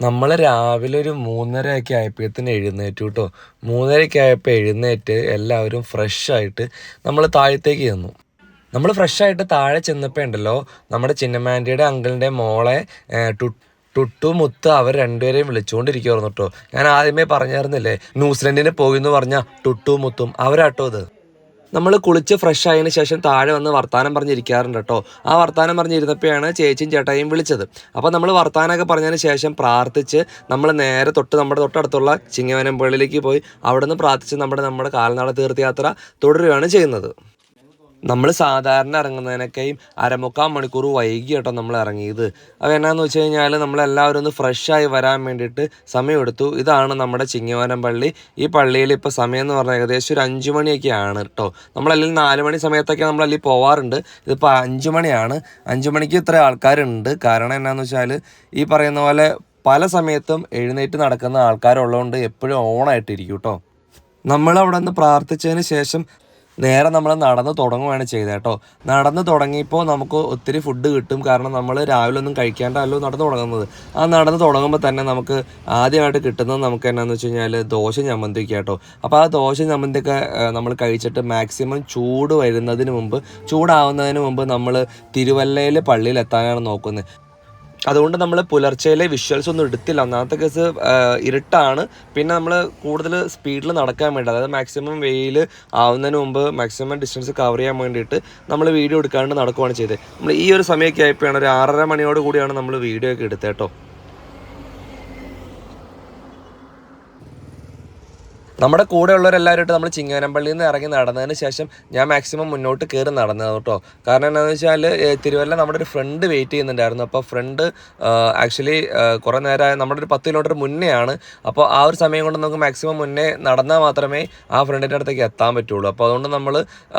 നമ്മൾ രാവിലെ ഒരു മൂന്നരയൊക്കെ ആയപ്പോഴത്തേന് എഴുന്നേറ്റു കേട്ടോ. മൂന്നരയൊക്കെ ആയപ്പോൾ എഴുന്നേറ്റ് എല്ലാവരും ഫ്രഷ് ആയിട്ട് നമ്മൾ താഴത്തേക്ക് ചെന്നു. നമ്മൾ ഫ്രഷ് ആയിട്ട് താഴെ ചെന്നപ്പോൾ ഉണ്ടല്ലോ നമ്മുടെ ചിന്നമാന്റിയുടെ അങ്കിളിന്റെ മോളെ ടുട്ടു മുത്ത് അവർ രണ്ടുപേരെയും വിളിച്ചുകൊണ്ടിരിക്കുവായിരുന്നു കേട്ടോ. ഞാൻ ആദ്യമേ പറഞ്ഞായിരുന്നില്ലേ ന്യൂസിലൻഡിന് പോയി എന്ന് പറഞ്ഞാൽ ടുട്ടു മുത്തും അവരാട്ടോ ഇത്. നമ്മൾ കുളിച്ച് ഫ്രഷ് ആയതിനു ശേഷം താഴെ വന്ന് വർത്താനം പറഞ്ഞിരിക്കാറുണ്ട് കേട്ടോ. ആ വർത്താനം പറഞ്ഞിരുന്നപ്പോഴാണ് ചേച്ചിയും ചേട്ടായും വിളിച്ചത്. അപ്പോൾ നമ്മൾ വർത്താനമൊക്കെ പറഞ്ഞതിന് ശേഷം പ്രാർത്ഥിച്ച് നമ്മൾ നേരെ തൊട്ട് നമ്മുടെ തൊട്ടടുത്തുള്ള ചിങ്ങവനം പോയി അവിടെ നിന്ന് പ്രാർത്ഥിച്ച് നമ്മുടെ നമ്മുടെ കാൽനാള തീർത്ഥയാത്ര തുടരുകയാണ് ചെയ്യുന്നത്. നമ്മൾ സാധാരണ ഇറങ്ങുന്നതിനൊക്കെയും അരമുക്കാൽ മണിക്കൂർ വൈകി കേട്ടോ നമ്മൾ ഇറങ്ങിയത്. അത് എന്നാന്ന് വെച്ച് കഴിഞ്ഞാൽ നമ്മളെല്ലാവരും ഒന്ന് ഫ്രഷായി വരാൻ വേണ്ടിയിട്ട് സമയമെടുത്തു. ഇതാണ് നമ്മുടെ ചിങ്ങവനം പള്ളി. ഈ പള്ളിയിൽ ഇപ്പോൾ സമയം എന്ന് പറഞ്ഞാൽ ഏകദേശം ഒരു അഞ്ച് മണിയൊക്കെയാണ് കേട്ടോ. നമ്മളല്ലെങ്കിൽ നാല് മണി സമയത്തൊക്കെ നമ്മൾ അല്ലെങ്കിൽ പോവാറുണ്ട്. ഇതിപ്പോൾ അഞ്ച് മണിയാണ്. അഞ്ച് മണിക്ക് ഇത്ര ആൾക്കാരുണ്ട്. കാരണം എന്നാന്ന് വെച്ചാൽ ഈ പറയുന്ന പോലെ പല സമയത്തും എഴുന്നേറ്റ് നടക്കുന്ന ആൾക്കാരുള്ളതുകൊണ്ട് എപ്പോഴും ഓണായിട്ടിരിക്കും കേട്ടോ. നമ്മളവിടെ നിന്ന് പ്രാർത്ഥിച്ചതിന് ശേഷം നേരെ നമ്മൾ നടന്ന് തുടങ്ങുകയാണ് ചെയ്തത് കേട്ടോ. നടന്ന് തുടങ്ങിയപ്പോൾ നമുക്ക് ഒത്തിരി ഫുഡ് കിട്ടും. കാരണം നമ്മൾ രാവിലെ ഒന്നും കഴിക്കാണ്ടല്ലോ നടന്ന് തുടങ്ങുന്നത്. ആ നടന്ന് തുടങ്ങുമ്പോൾ തന്നെ നമുക്ക് ആദ്യമായിട്ട് കിട്ടുന്നത് നമുക്ക് എന്നാന്ന് വെച്ച് കഴിഞ്ഞാൽ ദോശ ചമ്മന്തിക്ക് കേട്ടോ അപ്പോൾ ആ ദോശ ചമ്മന്തിയൊക്കെ നമ്മൾ കഴിച്ചിട്ട് മാക്സിമം ചൂട് വരുന്നതിന് മുമ്പ് ചൂടാവുന്നതിന് മുമ്പ് നമ്മൾ തിരുവല്ലയിൽ പള്ളിയിൽ എത്താനാണ് നോക്കുന്നത്. അതുകൊണ്ട് നമ്മൾ പുലർച്ചയിലെ വിഷ്വൽസ് ഒന്നും എടുത്തില്ല. ഒന്നാമത്തെ കേസ് ഇരുട്ടാണ്. പിന്നെ നമ്മൾ കൂടുതൽ സ്പീഡിൽ നടക്കാൻ വേണ്ടി അതായത് മാക്സിമം വെയിൽ ആവുന്നതിന് മുമ്പ് മാക്സിമം ഡിസ്റ്റൻസ് കവർ ചെയ്യാൻ വേണ്ടിയിട്ട് നമ്മൾ വീഡിയോ എടുക്കാണ്ട് നടക്കുകയാണ് ചെയ്തത്. നമ്മൾ ഈ ഒരു സമയമൊക്കെ ആയപ്പോഴാണ് ഒരു ആറര മണിയോട് കൂടിയാണ് നമ്മൾ വീഡിയോ ഒക്കെ എടുത്തത് നമ്മുടെ കൂടെ ഉള്ളവരെല്ലാവരും നമ്മൾ ചിങ്ങാനമ്പള്ളിയിൽ നിന്ന് ഇറങ്ങി നടന്നതിന് ശേഷം ഞാൻ മാക്സിമം മുന്നോട്ട് കയറി നടന്നത് കേട്ടോ. കാരണം എന്താണെന്ന് വെച്ചാൽ തിരുവല്ല നമ്മുടെ ഒരു ഫ്രണ്ട് വെയിറ്റ് ചെയ്യുന്നുണ്ടായിരുന്നു. അപ്പോൾ ഫ്രണ്ട് ആക്ച്വലി കുറേ നേരം നമ്മുടെ ഒരു പത്ത് കിലോമീറ്റർ മുന്നേ ആണ് അപ്പോൾ ആ ഒരു സമയം കൊണ്ട് നമുക്ക് മാക്സിമം മുന്നേ നടന്നാൽ മാത്രമേ ആ ഫ്രണ്ടിന്റെ അടുത്തേക്ക് എത്താൻ പറ്റുള്ളൂ. അപ്പോൾ അതുകൊണ്ട് നമ്മൾ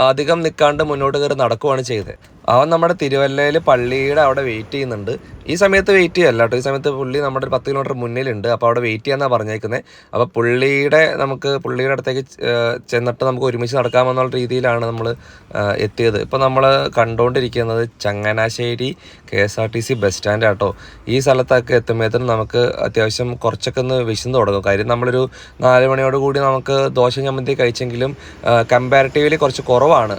അധികം നിൽക്കാണ്ട് മുന്നോട്ട് കയറി നടക്കുകയാണ് ചെയ്തത്. അവൻ നമ്മുടെ തിരുവല്ലയിൽ പള്ളിയുടെ അവിടെ വെയിറ്റ് ചെയ്യുന്നുണ്ട്. ഈ സമയത്ത് വെയിറ്റ് ചെയ്യല്ല കേട്ടോ. ഈ സമയത്ത് പുള്ളി നമ്മുടെ ഒരു പത്ത് കിലോമീറ്റർ മുന്നിലുണ്ട്. അപ്പോൾ അവിടെ വെയിറ്റ് ചെയ്യാന്നാണ് പറഞ്ഞേക്കുന്നത് അപ്പോൾ പുള്ളിയുടെ നമുക്ക് പുള്ളിയുടെ അടുത്തേക്ക് ചെന്നിട്ട് നമുക്ക് ഒരുമിച്ച് നടക്കാമെന്നുള്ള രീതിയിലാണ് നമ്മൾ എത്തിയത്. ഇപ്പോൾ നമ്മൾ കണ്ടുകൊണ്ടിരിക്കുന്നത് Changanassery K S R T C bus stand auto ഈ സ്ഥലത്തൊക്കെ എത്തുമ്പോഴത്തേനും നമുക്ക് അത്യാവശ്യം കുറച്ചൊക്കെ ഒന്ന് വിശന്ന് തുടങ്ങും. കാര്യം നമ്മളൊരു നാല് മണിയോട് കൂടി നമുക്ക് ദോശ ചമ്മന്തി കഴിച്ചെങ്കിലും കമ്പാരിറ്റീവ്ലി കുറച്ച് കുറവാണ്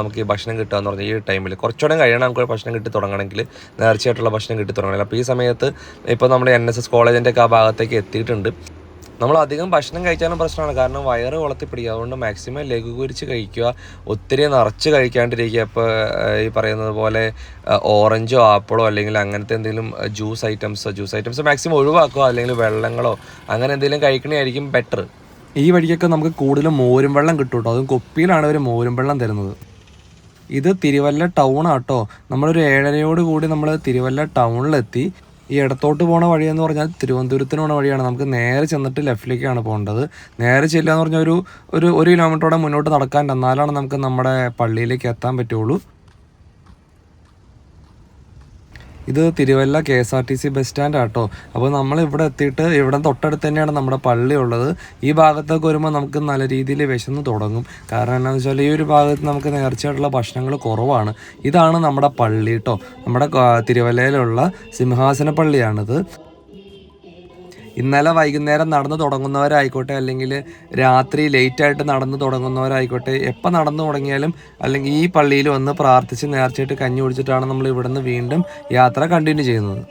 നമുക്ക് ഈ ഭക്ഷണം കിട്ടുക എന്ന് പറഞ്ഞാൽ ഈ ടൈമിൽ കുറച്ചുകൂടെ കഴിയണം നമുക്ക് ഭക്ഷണം കിട്ടി തുടങ്ങണമെങ്കിൽ നേർച്ചയായിട്ടുള്ള ഭക്ഷണം കിട്ടി തുടങ്ങണമെങ്കിൽ. അപ്പോൾ ഈ സമയത്ത് ഇപ്പോൾ നമ്മൾ എൻ എസ് എസ് കോളേജിന്റെ ഒക്കെ ആ ഭാഗത്തേക്ക് എത്തിയിട്ടുണ്ട്. നമ്മൾ അധികം ഭക്ഷണം കഴിച്ചാലും പ്രശ്നമാണ്. കാരണം വയറ് വളർത്തിപ്പിടിക്കുക അതുകൊണ്ട് മാക്സിമം ലഘൂകരിച്ച് കഴിക്കുക. ഒത്തിരി നിറച്ച് കഴിക്കാണ്ടിരിക്കുക. ഇപ്പോൾ ഈ പറയുന്നത് പോലെ ഓറഞ്ചോ ആപ്പിളോ അല്ലെങ്കിൽ അങ്ങനത്തെ എന്തെങ്കിലും ജ്യൂസ് ഐറ്റംസോ ജ്യൂസ് ഐറ്റംസ് മാക്സിമം ഒഴിവാക്കുക. അല്ലെങ്കിൽ വെള്ളങ്ങളോ അങ്ങനെ എന്തെങ്കിലും കഴിക്കണമായിരിക്കും ബെറ്റർ ഈ വഴിക്കൊക്കെ നമുക്ക് കൂടുതലും മോരും വെള്ളം കിട്ടും കേട്ടോ അതും കൊപ്പിയിലാണ് അവർ മോരും വെള്ളം തരുന്നത്. ഇത് തിരുവല്ല ടൗൺ ആട്ടോ നമ്മളൊരു ഏഴരയോട് കൂടി നമ്മൾ തിരുവല്ല ടൗണിലെത്തി ഈ ഇടത്തോട്ട് പോണ വഴി എന്ന് പറഞ്ഞാൽ തിരുവനന്തപുരത്തിന് പോണ വഴിയാണ്. നമുക്ക് നേരെ ചെന്നിട്ട് ലെഫ്റ്റിലേക്കാണ് പോകേണ്ടത്. നേരെ ചെല്ലുക എന്ന് പറഞ്ഞാൽ ഒരു ഒരു ഒരു കിലോമീറ്ററോടെ മുന്നോട്ട് നടക്കാൻ എന്നാലാണ് നമുക്ക് നമ്മുടെ പള്ളിയിലേക്ക് എത്താൻ പറ്റുള്ളൂ ഇത് Thiruvalla K S R T C bus stand auto. അപ്പോൾ നമ്മൾ ഇവിടെ എത്തിയിട്ട് ഇവിടെ തൊട്ടടുത്ത് തന്നെയാണ് നമ്മുടെ പള്ളി ഉള്ളത്. ഈ ഭാഗത്തൊക്കെ വരുമ്പോൾ നമുക്ക് നല്ല രീതിയിൽ വിശന്ന് തുടങ്ങും. കാരണം എന്താണെന്ന് വെച്ചാൽ ഈ ഒരു ഭാഗത്ത് നമുക്ക് നേർച്ചയായിട്ടുള്ള ഭക്ഷണങ്ങൾ കുറവാണ്. ഇതാണ് നമ്മുടെ പള്ളി കേട്ടോ നമ്മുടെ തിരുവല്ലയിലുള്ള സിംഹാസന പള്ളിയാണിത്. ഇന്നലെ വൈകുന്നേരം നടന്നു തുടങ്ങുന്നവരായിക്കോട്ടെ അല്ലെങ്കിൽ രാത്രി ലേറ്റായിട്ട് നടന്നു തുടങ്ങുന്നവരായിക്കോട്ടെ എപ്പോൾ നടന്നു തുടങ്ങിയാലും അല്ലെങ്കിൽ ഈ പള്ളിയിൽ വന്ന് പ്രാർത്ഥിച്ച് നേർച്ചയായിട്ട് കഞ്ഞി കുടിച്ചിട്ടാണ് നമ്മൾ ഇവിടുന്ന് വീണ്ടും യാത്ര കണ്ടിന്യൂ ചെയ്യുന്നത്.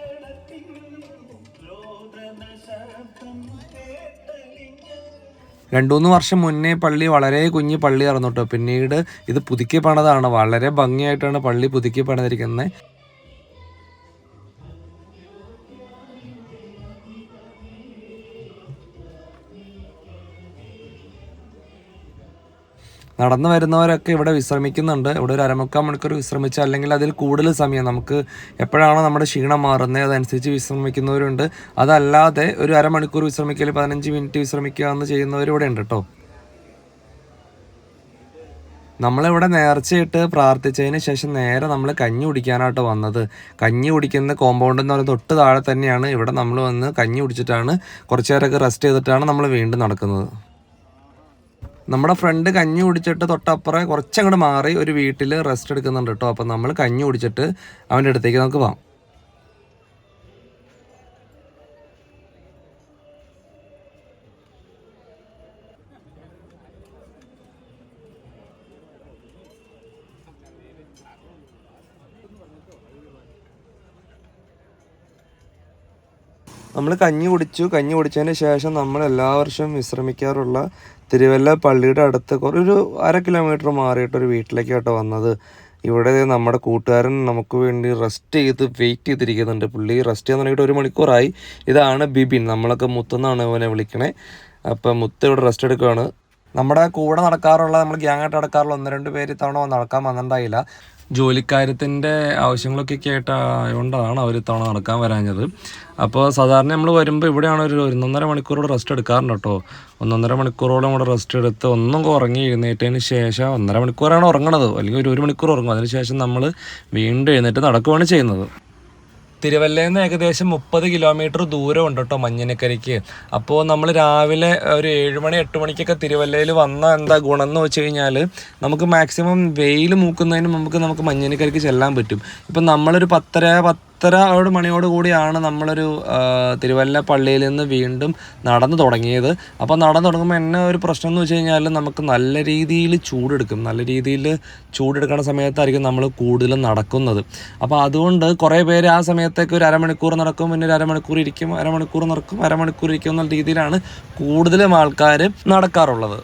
രണ്ടു മൂന്ന് വർഷം മുന്നേ പള്ളി വളരെ കുഞ്ഞു പള്ളിയായിരുന്നു കേട്ടോ. പിന്നീട് ഇത് പുതുക്കി പണതാണ് വളരെ ഭംഗിയായിട്ടാണ് പള്ളി പുതുക്കി പണിതിരിക്കുന്നത് നടന്നു വരുന്നവരൊക്കെ ഇവിടെ വിശ്രമിക്കുന്നുണ്ട്. ഇവിടെ ഒരു അരമുക്കാൽ മണിക്കൂർ വിശ്രമിച്ച് അല്ലെങ്കിൽ അതിൽ കൂടുതൽ സമയം നമുക്ക് എപ്പോഴാണോ നമ്മുടെ ക്ഷീണം മാറുന്നത് അതനുസരിച്ച് വിശ്രമിക്കുന്നവരുണ്ട്. അതല്ലാതെ ഒരു അരമണിക്കൂർ വിശ്രമിക്കൽ പതിനഞ്ച് മിനിറ്റ് വിശ്രമിക്കുക എന്ന് ചെയ്യുന്നവരും ഇവിടെ ഉണ്ട് കേട്ടോ നമ്മളിവിടെ നേർച്ചയിട്ട് പ്രാർത്ഥിച്ചതിന് ശേഷം നേരെ നമ്മൾ കഞ്ഞി കുടിക്കാനായിട്ട് വന്നത്. കഞ്ഞി കുടിക്കുന്ന കോമ്പൗണ്ട് എന്ന് പറയുന്നത് തൊട്ട് താഴെ തന്നെയാണ്. ഇവിടെ നമ്മൾ വന്ന് കഞ്ഞി കുടിച്ചിട്ടാണ് കുറച്ചു നേരമൊക്കെ റെസ്റ്റ് ചെയ്തിട്ടാണ് നമ്മൾ വീണ്ടും നടക്കുന്നത്. നമ്മുടെ ഫ്രണ്ട് കഞ്ഞി കുടിച്ചിട്ട് തൊട്ടപ്പുറം കുറച്ചങ്ങോട്ട് മാറി ഒരു വീട്ടിൽ റെസ്റ്റ് എടുക്കുന്നുണ്ട് കേട്ടോ അപ്പം നമ്മൾ കഞ്ഞി കുടിച്ചിട്ട് അവന്റെ അടുത്തേക്ക് നമുക്ക് പോകാം നമ്മൾ കഞ്ഞി കുടിച്ചു. കഞ്ഞി കുടിച്ചതിന് ശേഷം നമ്മൾ എല്ലാ വർഷവും വിശ്രമിക്കാറുള്ള തിരുവല്ല പള്ളിയുടെ അടുത്ത് ഒരു അര കിലോമീറ്റർ മാറിയിട്ട് ഒരു വീട്ടിലേക്കാട്ടോ വന്നത്. ഇവിടെ നമ്മുടെ കൂട്ടുകാരൻ നമുക്ക് വേണ്ടി റെസ്റ്റ് ചെയ്ത് വെയിറ്റ് ചെയ്തിരിക്കുന്നുണ്ട്. പുള്ളി റെസ്റ്റ് ചെയ്യാൻ തുടങ്ങിയിട്ട് ഒരു മണിക്കൂറായി. ഇതാണ് ബിബിൻ. നമ്മളൊക്കെ മുത്തെന്നാണ് ഇവനെ വിളിക്കണേ. അപ്പം മുത്ത് ഇവിടെ റെസ്റ്റ് എടുക്കുകയാണ്. നമ്മുടെ കൂടെ നടക്കാറുള്ള നമ്മൾ ഗ്യാങ്ങായിട്ട് നടക്കാറുള്ള ഒന്ന് രണ്ട് പേര് ഇത്തവണ നടക്കാൻ വന്നിട്ടുണ്ടായില്ല. ജോലിക്കാര്യത്തിന്റെ ആവശ്യങ്ങളൊക്കെ ആയിട്ട് ആയതുകൊണ്ടാണ് അവർ ഇത്തവണ നടക്കാൻ വരാഞ്ഞത്. അപ്പോൾ സാധാരണ നമ്മൾ വരുമ്പോൾ ഇവിടെയാണ് ഒരു ഒന്നൊന്നര മണിക്കൂറോട് റെസ്റ്റ് എടുക്കാറുണ്ട് കേട്ടോ ഒന്നൊന്നര മണിക്കൂറോളം കൂടെ റെസ്റ്റ് എടുത്ത് ഒന്നും ഉറങ്ങി എഴുന്നേറ്റതിന് ശേഷം ഒന്നര മണിക്കൂറാണ് ഉറങ്ങണത്. അല്ലെങ്കിൽ ഒരു ഒരു മണിക്കൂർ ഉറങ്ങും. അതിനുശേഷം നമ്മൾ വീണ്ടും എഴുന്നേറ്റ് നടക്കുകയാണ് ചെയ്യുന്നത്. തിരുവല്ലയിൽ നിന്ന് ഏകദേശം മുപ്പത് കിലോമീറ്റർ ദൂരം ഉണ്ട് കേട്ടോ മഞ്ഞനക്കരയ്ക്ക്. അപ്പോൾ നമ്മൾ രാവിലെ ഒരു ഏഴ് മണി എട്ട് മണിക്കൊക്കെ തിരുവല്ലയിൽ വന്ന എന്താ ഗുണം എന്ന് വെച്ച് കഴിഞ്ഞാൽ നമുക്ക് മാക്സിമം വെയിൽ മൂക്കുന്നതിന് നമുക്ക് നമുക്ക് മഞ്ഞനക്കരയ്ക്ക് ചെല്ലാൻ പറ്റും. ഇപ്പം നമ്മളൊരു പത്തര പത്ത് പത്തര മണിയോട് കൂടിയാണ് നമ്മളൊരു തിരുവല്ല പള്ളിയിൽ നിന്ന് വീണ്ടും നടന്നു തുടങ്ങിയത്. അപ്പോൾ നടന്നു തുടങ്ങുമ്പോൾ എന്നെ ഒരു പ്രശ്നം എന്ന് വെച്ച് കഴിഞ്ഞാൽ നമുക്ക് നല്ല രീതിയിൽ ചൂടെടുക്കും. നല്ല രീതിയിൽ ചൂടെടുക്കുന്ന സമയത്തായിരിക്കും നമ്മൾ കൂടുതലും നടക്കുന്നത്. അപ്പോൾ അതുകൊണ്ട് കുറേ പേര് ആ സമയത്തേക്ക് ഒരു അരമണിക്കൂർ നടക്കും പിന്നെ ഒരു അരമണിക്കൂർ ഇരിക്കും അരമണിക്കൂർ നടക്കും അരമണിക്കൂർ ഇരിക്കും എന്നുള്ള രീതിയിലാണ് കൂടുതലും ആൾക്കാർ നടക്കാറുള്ളത്.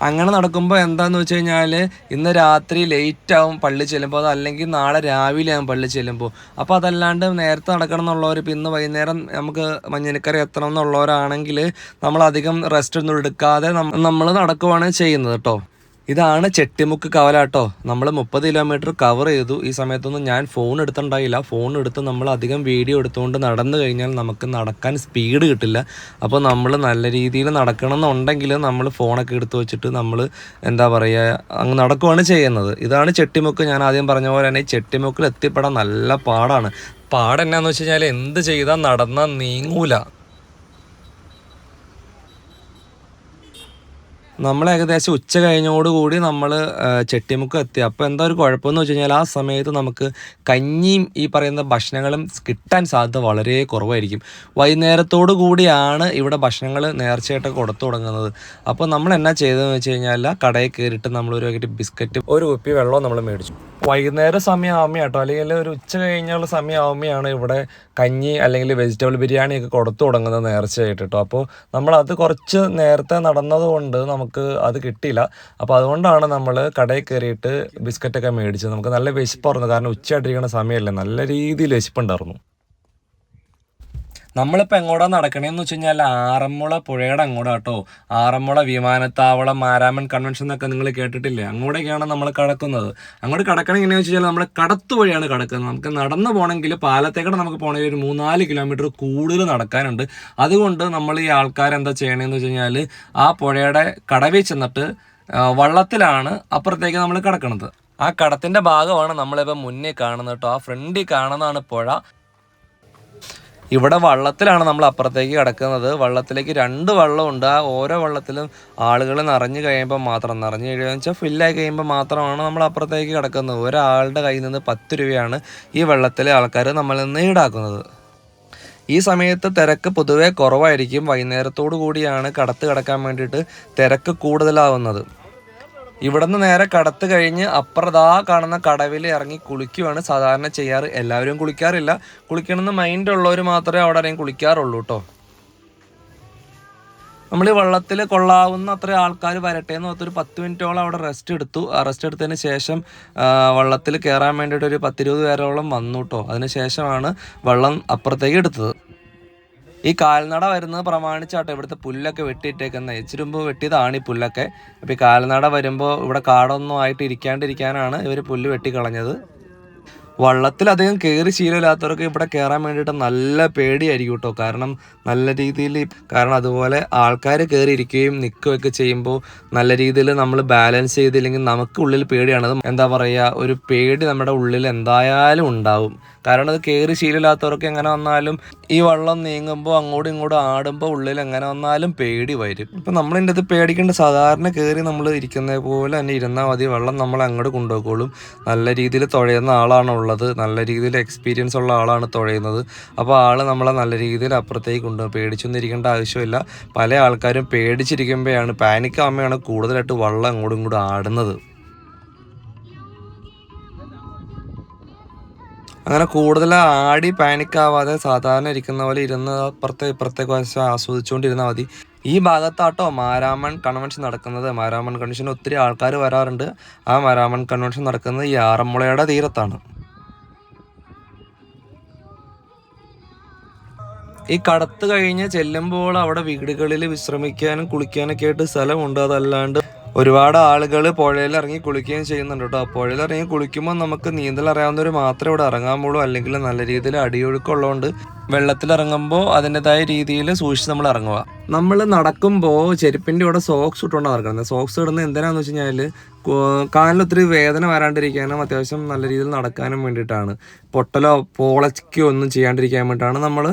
അങ്ങനെ നടക്കുമ്പോൾ എന്താന്ന് വെച്ച് കഴിഞ്ഞാൽ ഇന്ന് രാത്രി ലേറ്റ് ആവും പള്ളി ചെല്ലുമ്പോൾ അല്ലെങ്കിൽ നാളെ രാവിലെ ആവും പള്ളി ചെല്ലുമ്പോൾ അപ്പോൾ അതല്ലാണ്ട് നേരത്തെ നടക്കണം എന്നുള്ളവർ ഇപ്പം ഇന്ന് വൈകുന്നേരം നമുക്ക് മഞ്ഞനിക്കര എത്തണം എന്നുള്ളവരാണെങ്കിൽ നമ്മൾ അധികം റെസ്റ്റ് ഒന്നും എടുക്കാതെ നമ്മൾ നടക്കുവാണ് ചെയ്യുന്നത് കേട്ടോ ഇതാണ് ചെട്ടിമുക്ക് കവലാട്ടോ. നമ്മൾ മുപ്പത് കിലോമീറ്റർ കവർ ചെയ്തു. ഈ സമയത്തൊന്നും ഞാൻ ഫോൺ എടുത്തിട്ടുണ്ടായില്ല. ഫോൺ എടുത്ത് നമ്മൾ അധികം വീഡിയോ എടുത്തുകൊണ്ട് നടന്നു കഴിഞ്ഞാൽ നമുക്ക് നടക്കാൻ സ്പീഡ് കിട്ടില്ല. അപ്പോൾ നമ്മൾ നല്ല രീതിയിൽ നടക്കണം എന്നുണ്ടെങ്കിൽ നമ്മൾ ഫോണൊക്കെ എടുത്തു വെച്ചിട്ട് നമ്മൾ എന്താ പറയുക അങ്ങ് നടക്കുവാണ് ചെയ്യുന്നത്. ഇതാണ് ചെട്ടിമുക്ക്. ഞാൻ ആദ്യം പറഞ്ഞ പോലെ തന്നെ ചെട്ടിമുക്കിൽ എത്തിപ്പെടാൻ നല്ല പാടാണ്. പാടെന്നാന്ന് വെച്ച് കഴിഞ്ഞാൽ എന്ത് ചെയ്താൽ നടന്നാൽ നീങ്ങൂല. നമ്മൾ ഏകദേശം ഉച്ച കഴിഞ്ഞോടുകൂടി നമ്മൾ ചെട്ടിമുക്ക് എത്തി. അപ്പോൾ എന്താ ഒരു കുഴപ്പമെന്ന് വെച്ച് കഴിഞ്ഞാൽ ആ സമയത്ത് നമുക്ക് കഞ്ഞിയും ഈ പറയുന്ന ഭക്ഷണങ്ങളും കിട്ടാൻ സാധ്യത വളരെ കുറവായിരിക്കും. വൈകുന്നേരത്തോടു കൂടിയാണ് ഇവിടെ ഭക്ഷണങ്ങൾ നേർച്ചയായിട്ട് കൊടുത്തു തുടങ്ങുന്നത്. അപ്പോൾ നമ്മൾ എന്നാ ചെയ്തതെന്ന് വെച്ച് കഴിഞ്ഞാൽ കടയിൽ കയറിയിട്ട് നമ്മൾ ഒരു പാക്കറ്റ് ബിസ്ക്കറ്റ് ഒരു കുപ്പി വെള്ളവും നമ്മൾ മേടിച്ചു. വൈകുന്നേര സമയം ആവുമ്പോൾ കേട്ടോ അല്ലെങ്കിൽ ഒരു ഉച്ച കഴിഞ്ഞുള്ള സമയം ആവുമ്പോഴാണ് ഇവിടെ കഞ്ഞി അല്ലെങ്കിൽ വെജിറ്റബിൾ ബിരിയാണി ഒക്കെ കൊടുത്തു തുടങ്ങുന്നത് നേർച്ചയായിട്ട് കേട്ടോ. അപ്പോൾ നമ്മൾ അത് കുറച്ച് നേരത്തെ നടന്നതുകൊണ്ട് നമുക്ക് അത് കിട്ടിയില്ല. അപ്പോൾ അതുകൊണ്ടാണ് നമ്മൾ കടയിൽ കയറിയിട്ട് ബിസ്ക്കറ്റൊക്കെ മേടിച്ചത്. നമുക്ക് നല്ല വിശപ്പായിരുന്നു കാരണം ഉച്ചയായിട്ടിരിക്കുന്ന സമയമല്ലേ. നല്ല രീതിയിൽ വിശപ്പുണ്ടായിരുന്നു. നമ്മളിപ്പോൾ എങ്ങോട്ടാ നടക്കണേന്ന് വെച്ച് കഴിഞ്ഞാൽ ആറന്മുള പുഴയുടെ അങ്ങോട്ടാ കേട്ടോ ആറന്മുള വിമാനത്താവളം മാരാമൻ കൺവെൻഷൻ എന്നൊക്കെ നിങ്ങൾ കേട്ടിട്ടില്ലേ? അങ്ങോട്ടേക്കാണ് നമ്മൾ കടക്കുന്നത്. അങ്ങോട്ട് കടക്കണം എങ്ങനെയാണെന്ന് വെച്ച് കഴിഞ്ഞാൽ നമ്മൾ കടത്തു വഴിയാണ് കടക്കുന്നത്. നമുക്ക് നടന്നു പോകണമെങ്കിൽ പാലത്തേക്കടെ നമുക്ക് പോകണമെങ്കിൽ ഒരു മൂന്നാൽ കിലോമീറ്റർ കൂടുതൽ നടക്കാനുണ്ട്. അതുകൊണ്ട് നമ്മൾ ഈ ആൾക്കാർ എന്താ ചെയ്യണമെന്ന് വെച്ച് കഴിഞ്ഞാൽ ആ പുഴയുടെ കടവിൽ ചെന്നിട്ട് വള്ളത്തിലാണ് അപ്പുറത്തേക്ക് നമ്മൾ കിടക്കുന്നത് ആ കടത്തിന്റെ ഭാഗമാണ് നമ്മളിപ്പോൾ മുന്നേ കാണുന്നത് കേട്ടോ. ആ ഫ്രണ്ടിൽ കാണുന്നതാണ് പുഴ. ഇവിടെ വള്ളത്തിലാണ് നമ്മൾ അപ്പുറത്തേക്ക് കിടക്കുന്നത്. വള്ളത്തിലേക്ക് രണ്ട് വള്ളമുണ്ട്. ആ ഓരോ വള്ളത്തിലും ആളുകൾ നിറഞ്ഞു കഴിയുമ്പോൾ മാത്രം നിറഞ്ഞു കഴിയുക വെച്ചാൽ ഫില്ലായി കഴിയുമ്പോൾ മാത്രമാണ് നമ്മൾ അപ്പുറത്തേക്ക് കിടക്കുന്നത്. ഒരാളുടെ കയ്യിൽ നിന്ന് പത്ത് രൂപയാണ് ഈ വെള്ളത്തിലെ ആൾക്കാർ നമ്മളിൽ നിന്ന് ഈടാക്കുന്നത്. ഈ സമയത്ത് തിരക്ക് പൊതുവെ കുറവായിരിക്കും. വൈകുന്നേരത്തോടു കൂടിയാണ് കടത്ത് കിടക്കാൻ വേണ്ടിയിട്ട് തിരക്ക് കൂടുതലാവുന്നത്. ഇവിടുന്ന് നേരെ കടത്ത് കഴിഞ്ഞ് അപ്പുറതാ കാണുന്ന കടവിൽ ഇറങ്ങി കുളിക്കുവാണ് സാധാരണ ചെയ്യാറ്. എല്ലാവരും കുളിക്കാറില്ല. കുളിക്കണമെന്ന് മൈൻഡ് ഉള്ളവർ മാത്രമേ അവിടെ ഇറങ്ങി കുളിക്കാറുള്ളൂ കേട്ടോ നമ്മൾ ഈ വള്ളത്തിൽ കൊള്ളാവുന്ന അത്ര ആൾക്കാർ വരട്ടെ എന്ന് പറഞ്ഞൊരു പത്ത് മിനിറ്റോളം അവിടെ റെസ്റ്റ് എടുത്തു. ആ റെസ്റ്റ് എടുത്തതിന് ശേഷം വള്ളത്തിൽ കയറാൻ വേണ്ടിയിട്ട് ഒരു പത്തിരുപത് പേരോളം വന്നു കേട്ടോ അതിന് ശേഷമാണ് വള്ളം അപ്പുറത്തേക്ക് എടുത്തത്. ഈ കാൽനട വരുന്നത് പ്രമാണിച്ചാട്ടോ. ഇവിടുത്തെ പുല്ലൊക്കെ വെട്ടിയിട്ടേക്കുന്നത് ഇച്ചിരി മുമ്പ് വെട്ടിയതാണ് ഈ പുല്ലൊക്കെ. അപ്പോൾ ഈ കാൽനട വരുമ്പോൾ ഇവിടെ കാടൊന്നും ആയിട്ട് ഇരിക്കാണ്ടിരിക്കാനാണ് ഇവർ പുല്ല് വെട്ടിക്കളഞ്ഞത്. വള്ളത്തിൽ അധികം കയറി ശീലമില്ലാത്തവർക്ക് ഇവിടെ കയറാൻ വേണ്ടിയിട്ട് നല്ല പേടിയായിരിക്കും കേട്ടോ. കാരണം നല്ല രീതിയിൽ കാരണം അതുപോലെ ആൾക്കാർ കയറി ഇരിക്കുകയും നിൽക്കുകയൊക്കെ ചെയ്യുമ്പോൾ നല്ല രീതിയിൽ നമ്മൾ ബാലൻസ് ചെയ്തില്ലെങ്കിൽ നമുക്ക് ഉള്ളിൽ പേടിയാണ്. എന്താ പറയുക ഒരു പേടി നമ്മുടെ ഉള്ളിൽ എന്തായാലും ഉണ്ടാവും. കാരണം അത് കയറി ശീലമില്ലാത്തവർക്ക് എങ്ങനെ വന്നാലും ഈ വള്ളം നീങ്ങുമ്പോൾ അങ്ങോട്ടും ഇങ്ങോട്ടും ആടുമ്പോൾ ഉള്ളിൽ എങ്ങനെ വന്നാലും പേടി വരും. ഇപ്പം നമ്മളിന്റെ അത് പേടിക്കേണ്ട സാധാരണ കയറി നമ്മൾ ഇരിക്കുന്ന പോലെ തന്നെ ഇരുന്നാൽ മതി. വെള്ളം നമ്മൾ അങ്ങോട്ട് കൊണ്ടുപോയിക്കോളും. നല്ല രീതിയിൽ തുഴയുന്ന ആളാണ് ഉള്ളത്. നല്ല രീതിയിൽ എക്സ്പീരിയൻസ് ഉള്ള ആളാണ് തുഴയുന്നത്. അപ്പോൾ ആൾ നമ്മളെ നല്ല രീതിയിൽ അപ്പുറത്തേക്ക് കൊണ്ട് പേടിച്ചൊന്നും ഇരിക്കേണ്ട ആവശ്യമില്ല. പല ആൾക്കാരും പേടിച്ചിരിക്കുമ്പോഴാണ് പാനിക് ആകുമ്പോഴാണ് കൂടുതലായിട്ട് വള്ളം അങ്ങോട്ടും ഇങ്ങോട്ടും ആടുന്നത്. അങ്ങനെ കൂടുതൽ ആടി പാനിക് ആവാതെ സാധാരണ ഇരിക്കുന്ന പോലെ ഇരുന്ന് അപ്പുറത്തെ ഇപ്പുറത്തേക്ക് വശം ആസ്വദിച്ചുകൊണ്ടിരുന്നാൽ മതി. ഈ ഭാഗത്താട്ടോ മാരാമൺ കൺവെൻഷൻ നടക്കുന്നത്. മാരാമൺ കൺവെൻഷൻ ഒത്തിരി ആൾക്കാർ വരാറുണ്ട്. ആ മാരാമൺ കൺവെൻഷൻ നടക്കുന്നത് ഈ ആറന്മുളയുടെ തീരത്താണ്. ഈ കടത്ത് കഴിഞ്ഞ് ചെല്ലുമ്പോൾ അവിടെ വീടുകളിൽ വിശ്രമിക്കാനും കുളിക്കാനൊക്കെ ആയിട്ട് സ്ഥലമുണ്ട്. അതല്ലാണ്ട് ഒരുപാട് ആളുകൾ പുഴയിൽ ഇറങ്ങി കുളിക്കുകയും ചെയ്യുന്നുണ്ട് കേട്ടോ. പുഴയിൽ ഇറങ്ങി കുളിക്കുമ്പോൾ നമുക്ക് നീന്തൽ അറിയാവുന്നവർ മാത്രമേ ഇവിടെ ഇറങ്ങാൻ പോളൂ അല്ലെങ്കിൽ നല്ല രീതിയിൽ അടിയൊഴുക്കുള്ളതുകൊണ്ട് വെള്ളത്തിൽ ഇറങ്ങുമ്പോൾ അതിന്റെതായ രീതിയിൽ സൂക്ഷിച്ച് നമ്മൾ ഇറങ്ങുക. നമ്മൾ നടക്കുമ്പോൾ ചെരുപ്പിന്റെ കൂടെ സോക്സ് ഇട്ടുകൊണ്ടാണ് നടക്കുന്നത് സോക്സ് ഇടുന്നത് എന്തിനാന്ന് വെച്ച് കഴിഞ്ഞാൽ കാലിലൊത്തിരി വേദന വരാണ്ടിരിക്കാനും അത്യാവശ്യം നല്ല രീതിയിൽ നടക്കാനും വേണ്ടിയിട്ടാണ്. പൊട്ടലോ പോളയ്ക്കോ ഒന്നും ചെയ്യാണ്ടിരിക്കാൻ വേണ്ടിയിട്ടാണ് നമ്മൾ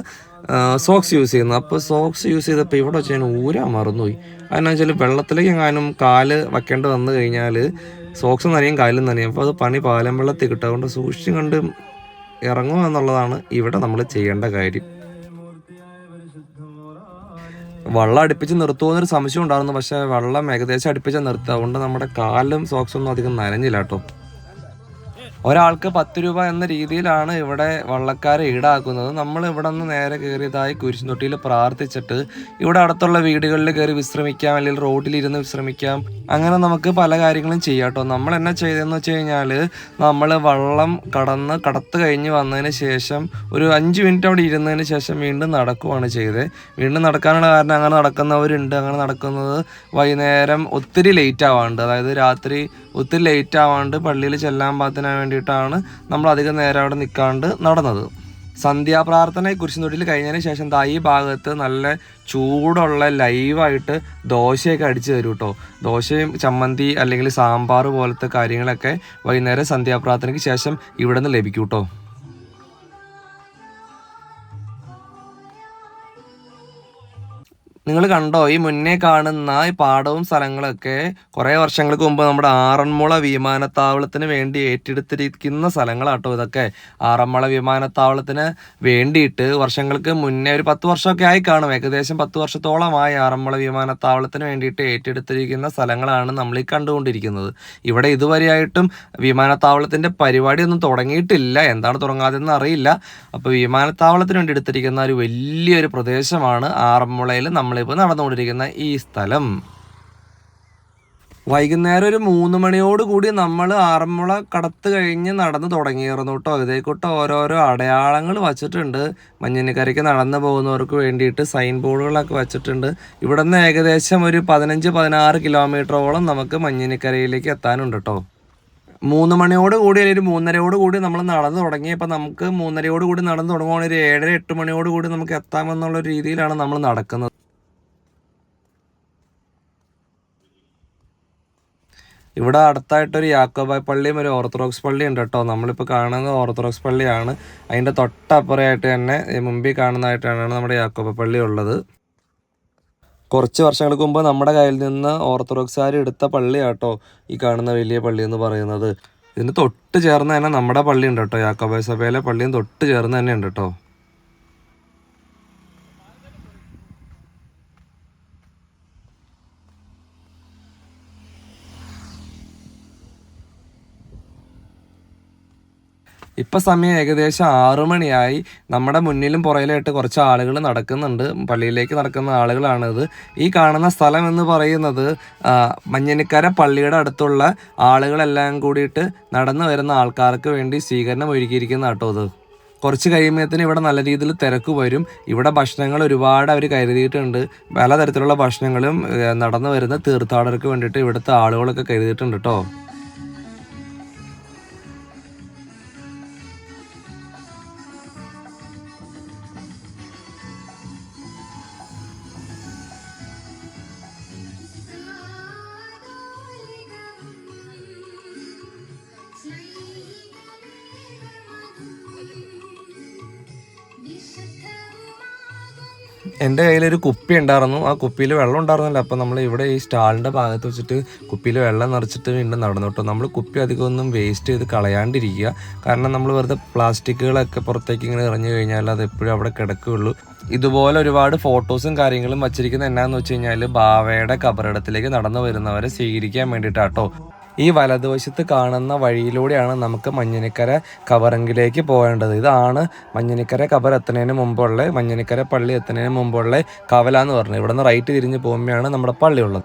സോക്സ് യൂസ് ചെയ്യുന്നത് അപ്പോൾ സോക്സ് യൂസ് ചെയ്തപ്പോൾ ഇവിടെ വെച്ച് ഞാൻ ഊരാൻ മറന്നുപോയി. അതെന്നു വെച്ചാൽ വെള്ളത്തിലേക്ക് എങ്ങാനും കാൽ വെക്കേണ്ടി വന്നു കഴിഞ്ഞാൽ സോക്സ് നനയും കാലും നനയും. അപ്പോൾ അത് പണി പാലം വെള്ളത്തിൽ കിട്ടും. അതുകൊണ്ട് സൂക്ഷിച്ചും കണ്ട് ഇറങ്ങുക എന്നുള്ളതാണ് ഇവിടെ നമ്മൾ ചെയ്യേണ്ട കാര്യം. വെള്ളം അടുപ്പിച്ച് നിർത്തുമെന്നൊരു സംശയം ഉണ്ടായിരുന്നു. പക്ഷേ വെള്ളം ഏകദേശം അടുപ്പിച്ച് നിർത്തുക. അതുകൊണ്ട് നമ്മുടെ കാലും സോക്സ് ഒന്നും അധികം നനഞ്ഞില്ല കേട്ടോ. ഒരാൾക്ക് പത്ത് രൂപ എന്ന രീതിയിലാണ് ഇവിടെ വള്ളക്കാരെ ഈടാക്കുന്നത്. നമ്മൾ ഇവിടെ നിന്ന് നേരെ കയറിയതായി കുരിശുതൊട്ടിയിൽ പ്രാർത്ഥിച്ചിട്ട് ഇവിടെ അടുത്തുള്ള വീടുകളിൽ കയറി വിശ്രമിക്കാം അല്ലെങ്കിൽ റോഡിലിരുന്ന് വിശ്രമിക്കാം. അങ്ങനെ നമുക്ക് പല കാര്യങ്ങളും ചെയ്യാം കേട്ടോ. നമ്മൾ എന്നാ ചെയ്തതെന്ന് വെച്ച് കഴിഞ്ഞാൽ നമ്മൾ വള്ളം കടന്ന് കടത്ത് കഴിഞ്ഞ് വന്നതിന് ശേഷം ഒരു അഞ്ച് മിനിറ്റ് അവിടെ ഇരുന്നതിന് ശേഷം വീണ്ടും നടക്കുവാണ് ചെയ്തത്. വീണ്ടും നടക്കാനുള്ള കാരണം അങ്ങനെ നടക്കുന്നവരുണ്ട്. അങ്ങനെ നടക്കുന്നത് വൈകുന്നേരം ഒത്തിരി ലേറ്റ് ആവാണ്ട്. അതായത് രാത്രി ഒത്തിരി ലേറ്റ് ആവാണ്ട് പള്ളിയിൽ ചെല്ലാൻ പാകത്തിന് വേണ്ടിയിട്ടാണ് നമ്മൾ അധികം നേരം അവിടെ നിൽക്കാണ്ട് നടന്നത്. സന്ധ്യാപ്രാർത്ഥന കുരിശുതൊട്ടിൽ കഴിഞ്ഞതിന് ശേഷം ദാ ഈ ഭാഗത്ത് നല്ല ചൂടുള്ള ലൈവായിട്ട് ദോശയൊക്കെ അടിച്ചു തരും കേട്ടോ ദോശയും ചമ്മന്തി അല്ലെങ്കിൽ സാമ്പാർ പോലത്തെ കാര്യങ്ങളൊക്കെ വൈകുന്നേരം സന്ധ്യാപ്രാർത്ഥനയ്ക്ക് ശേഷം ഇവിടെ നിന്ന് ലഭിക്കും കേട്ടോ നിങ്ങൾ കണ്ടോ? ഈ മുന്നേ കാണുന്ന ഈ പാടവും സ്ഥലങ്ങളൊക്കെ കുറേ വർഷങ്ങൾക്ക് മുമ്പ് നമ്മുടെ ആറന്മുള വിമാനത്താവളത്തിന് വേണ്ടി ഏറ്റെടുത്തിരിക്കുന്ന സ്ഥലങ്ങളാട്ടോ ഇതൊക്കെ. ആറന്മുള വിമാനത്താവളത്തിന് വേണ്ടിയിട്ട് വർഷങ്ങൾക്ക് മുന്നേ ഒരു പത്ത് വർഷമൊക്കെ ആയി കാണും ഏകദേശം പത്ത് വർഷത്തോളമായി ആറന്മുള വിമാനത്താവളത്തിന് വേണ്ടിയിട്ട് ഏറ്റെടുത്തിരിക്കുന്ന സ്ഥലങ്ങളാണ് നമ്മൾ ഈ കണ്ടുകൊണ്ടിരിക്കുന്നത്. ഇവിടെ ഇതുവരെയായിട്ടും വിമാനത്താവളത്തിന്റെ പരിപാടി ഒന്നും തുടങ്ങിയിട്ടില്ല. എന്താണ് തുടങ്ങാതെന്ന് അറിയില്ല. അപ്പോൾ വിമാനത്താവളത്തിന് വേണ്ടി എടുത്തിരിക്കുന്ന ഒരു വലിയൊരു പ്രദേശമാണ് ആറന്മുളയിൽ നമ്മൾ നമ്മളിപ്പോൾ നടന്നുകൊണ്ടിരിക്കുന്ന ഈ സ്ഥലം. വൈകുന്നേരം ഒരു മൂന്ന് മണിയോട് കൂടി നമ്മൾ ആറന്മുള കടത്ത് കഴിഞ്ഞ് നടന്ന് തുടങ്ങിയിരുന്നു കേട്ടോ. ഇതേക്കൂട്ട് ഓരോരോ അടയാളങ്ങൾ വച്ചിട്ടുണ്ട്. മഞ്ഞിനിക്കരയ്ക്ക് നടന്നു പോകുന്നവർക്ക് വേണ്ടിയിട്ട് സൈൻ ബോർഡുകളൊക്കെ വച്ചിട്ടുണ്ട്. ഇവിടെ നിന്ന് ഏകദേശം ഒരു പതിനഞ്ച് പതിനാറ് കിലോമീറ്ററോളം നമുക്ക് മഞ്ഞിനിക്കരയിലേക്ക് എത്താനുണ്ട് കേട്ടോ. മൂന്ന് മണിയോട് കൂടി അല്ലെങ്കിൽ ഒരു മൂന്നരയോട് കൂടി നമ്മൾ നടന്നു തുടങ്ങിയപ്പോൾ നമുക്ക് മൂന്നരയോട് കൂടി നടന്നു തുടങ്ങുകയാണെങ്കിൽ ഒരു ഏഴര എട്ട് മണിയോട് കൂടി നമുക്ക് എത്താമെന്നുള്ള രീതിയിലാണ് നമ്മൾ നടക്കുന്നത്. ഇവിടെ അടുത്തായിട്ടൊരു യാക്കോബായ് പള്ളിയും ഒരു ഓർത്തഡോക്സ് പള്ളിയും ഉണ്ട് കേട്ടോ. നമ്മളിപ്പോൾ കാണുന്നത് ഓർത്തഡോക്സ് പള്ളിയാണ്. അതിന്റെ തൊട്ടപ്പുറമായിട്ട് തന്നെ മുമ്പിൽ കാണുന്നതായിട്ടാണ് നമ്മുടെ യാക്കോബായ് പള്ളി ഉള്ളത്. കുറച്ച് വർഷങ്ങൾക്ക് മുമ്പ് നമ്മുടെ കയ്യിൽ നിന്ന് ഓർത്തഡോക്സുകാർ എടുത്ത പള്ളിയാട്ടോ ഈ കാണുന്ന വലിയ പള്ളി എന്ന് പറയുന്നത്. ഇതിന് തൊട്ട് ചേർന്ന് തന്നെ നമ്മുടെ പള്ളി ഉണ്ട് കേട്ടോ. യാക്കോബായ് സഭയിലെ പള്ളിയും തൊട്ട് ചേർന്ന് തന്നെ ഉണ്ട് കേട്ടോ. ഇപ്പം സമയം ഏകദേശം ആറു മണിയായി. നമ്മുടെ മുന്നിലും പുറയിലായിട്ട് കുറച്ച് ആളുകൾ നടക്കുന്നുണ്ട്. പള്ളിയിലേക്ക് നടക്കുന്ന ആളുകളാണിത്. ഈ കാണുന്ന സ്ഥലം എന്ന് പറയുന്നത് മഞ്ഞനിക്കര പള്ളിയുടെ അടുത്തുള്ള ആളുകളെല്ലാം കൂടിയിട്ട് നടന്നു വരുന്ന ആൾക്കാർക്ക് വേണ്ടി സ്വീകരണം ഒരുക്കിയിരിക്കുന്ന കേട്ടോ ഇത്. കുറച്ച് കഴിയുമ്പോഴത്തേന് ഇവിടെ നല്ല രീതിയിൽ തിരക്ക് വരും. ഇവിടെ ഭക്ഷണങ്ങൾ ഒരുപാട് അവർ കരുതിയിട്ടുണ്ട്. പലതരത്തിലുള്ള ഭക്ഷണങ്ങളും നടന്നു വരുന്ന തീർത്ഥാടകർക്ക് വേണ്ടിയിട്ട് ഇവിടുത്തെ ആളുകളൊക്കെ കരുതിയിട്ടുണ്ട് കേട്ടോ. എന്റെ കയ്യിലൊരു കുപ്പി ഉണ്ടായിരുന്നു. ആ കുപ്പിയിൽ വെള്ളം ഉണ്ടായിരുന്നില്ല. അപ്പം നമ്മൾ ഇവിടെ ഈ സ്റ്റാളിന്റെ ഭാഗത്ത് വെച്ചിട്ട് കുപ്പിയിൽ വെള്ളം നിറച്ചിട്ട് വീണ്ടും നടന്നു. കേട്ടോ നമ്മൾ കുപ്പി അധികം ഒന്നും വേസ്റ്റ് ചെയ്ത് കളയാണ്ടിരിക്കുക. കാരണം നമ്മൾ വെറുതെ പ്ലാസ്റ്റിക്കുകളൊക്കെ പുറത്തേക്ക് ഇങ്ങനെ എറിഞ്ഞു കഴിഞ്ഞാൽ അത് എപ്പോഴും അവിടെ കിടക്കുകയുള്ളൂ. ഇതുപോലെ ഒരുപാട് ഫോട്ടോസും കാര്യങ്ങളും വച്ചിരിക്കുന്നത് എന്നാന്ന് വെച്ച് കഴിഞ്ഞാൽ ബാവയുടെ കബറിടത്തിലേക്ക് നടന്നു വരുന്നവരെ സ്വീകരിക്കാൻ വേണ്ടിയിട്ടാട്ടോ. ഈ വലതുവശത്ത് കാണുന്ന വഴിയിലൂടെയാണ് നമുക്ക് മഞ്ഞനിക്കര കവറങ്കിലേക്ക് പോകേണ്ടത്. ഇതാണ് മഞ്ഞനിക്കര കബർ എത്തുന്നതിന് മുമ്പുള്ള മഞ്ഞനിക്കര പള്ളി എത്തുന്നതിന് മുമ്പുള്ള കവല എന്ന് പറഞ്ഞത്. ഇവിടെ നിന്ന് റൈറ്റ് തിരിഞ്ഞ് പോകുമ്പോഴാണ് നമ്മുടെ പള്ളി ഉള്ളത്.